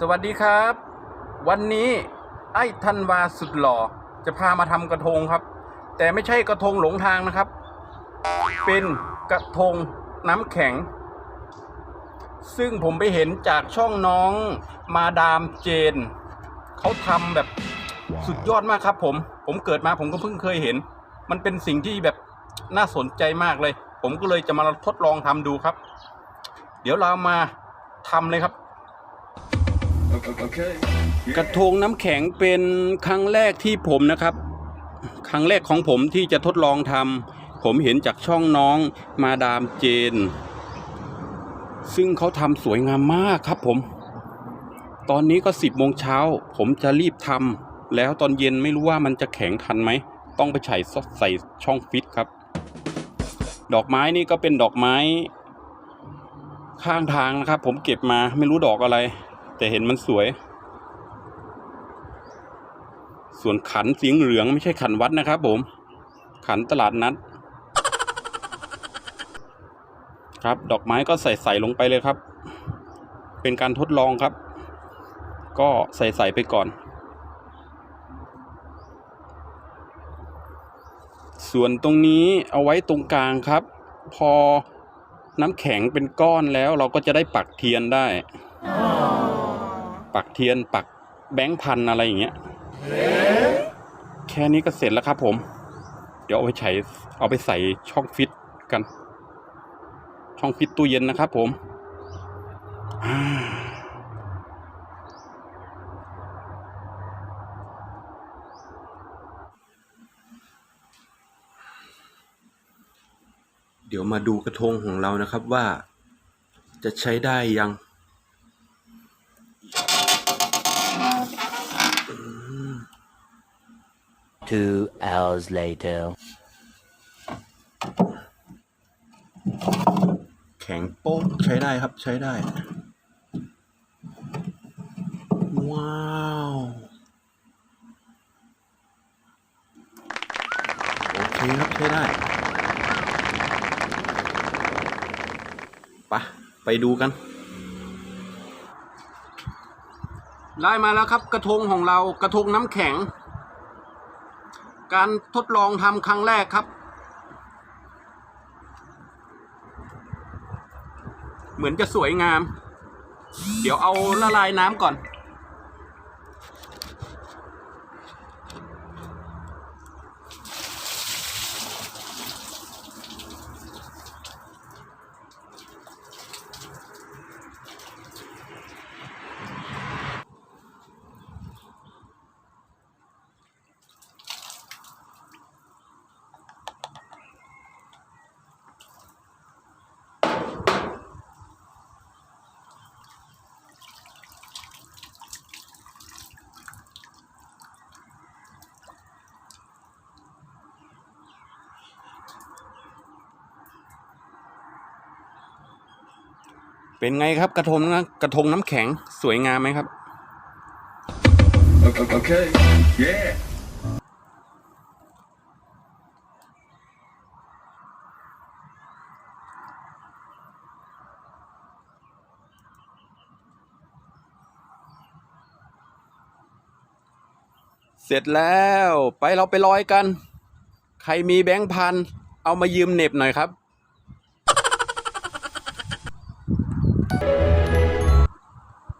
สวัสดีครับ วันนี้ไอ้ธันวาสุดหล่อจะพามาทำกระทงครับ แต่ไม่ใช่กระทงหลงทางนะครับ เป็นกระทงน้ำแข็ง ซึ่งผมไปเห็นจากช่องน้องมาดามเจน เขาทำแบบสุดยอดมากครับผม ผมเกิดมาผมก็เพิ่งเคยเห็น มันเป็นสิ่งที่แบบน่าสนใจมากเลย ผมก็เลยจะมาทดลองทำดูครับ เดี๋ยวเรามาทำเลยครับ กระทงน้ำแข็งเป็นครั้งแรกที่ผมนะครับ ครั้งแรกของผมที่จะทดลองทำผมเห็นจากช่องน้องมาดามเจน ซึ่งเขาทำสวยงามมากครับผม ตอนนี้ก็สิบโมงเช้า ผมจะรีบทำแล้วตอนเย็นไม่รู้ว่ามันจะแข็งทันไหม ต้องไปใส่ซอสใส่ช่องฟิตครับ ดอกไม้นี่ก็เป็นดอกไม้ข้างทางนะครับ ผมเก็บมาไม่รู้ดอกอะไร แต่เห็นมันสวย ส่วนขันสีเหลืองไม่ใช่ขันวัดนะครับผม ขันตลาดนัด ครับ ดอกไม้ก็ใส่ใส่ลงไปเลยครับ เป็นการทดลองครับ ก็ใส่ใส่ไปก่อน ส่วนตรงนี้เอาไว้ตรงกลางครับ พอน้ำแข็งเป็นก้อนแล้วเราก็จะได้ปักเทียนได้ ปักเทียนปักแบงค์พันอะไรอย่างเงี้ยแค่นี้ก็เสร็จแล้วครับผม เดี๋ยวเอาไปใส่เอาไปใส่ช่องฟิตกัน ช่องฟิตตู้เย็นนะครับผมเดี๋ยวมาดูกระทงของเรานะครับว่าจะใช้ได้ยัง Two hours later. แข็งโป๊กใช้ได้ครับใช้ได้ ว้าวโอเคครับใช้ได้ปะไปดูกัน ได้มาแล้วครับกระทงของเรากระทงน้ำแข็ง การทดลองทำครั้งแรกครับ เหมือนจะสวยงาม เดี๋ยวเอาละลายน้ำก่อน เป็นไงครับกระทงนะกระทงน้ำแข็งสวยงามไหมครับ Okay. Yeah. เสร็จแล้วไปเราไปลอยกัน ใครมีแบงค์พัน เอามายืมเหน็บหน่อยครับ